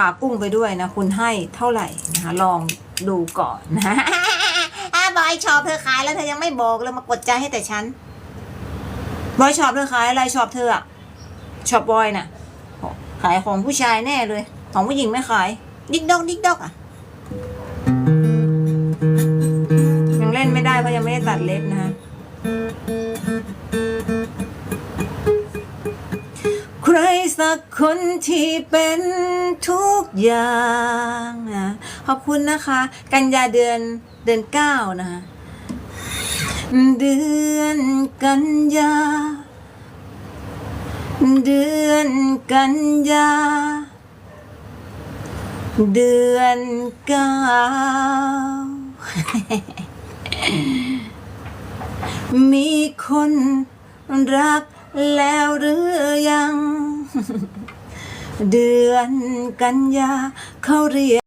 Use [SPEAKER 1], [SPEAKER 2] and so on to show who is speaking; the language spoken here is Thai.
[SPEAKER 1] ปลากุ้งไปด้วยนะ คุณให้เท่าไหร่นะคะลองดูก่อนนะอะบอยชอบเธอขายแล้วเธอยังไม่บอกเลยมากดใจให้แต่ฉันบอยชอบเธอขายอะไรชอบเธออะชอบบอยน่ะ ขายของผู้ชายแน่เลย ของผู้หญิงไม่ขาย ดิ๊กดอกดิ๊กดอกอะยังเล่นไม่ได้เพราะยังไม่ได้ตัดเล็บนะ รสักคนที่เป็นทุกอย่างนะขอบคุณนะคะ กันยาเดือนเดือนเก้านะคะเดือนกันยา เดือนกันยา เดือนเก้า มีคนรักแล้วหรือยัง เดือนกันยาเขาเรียก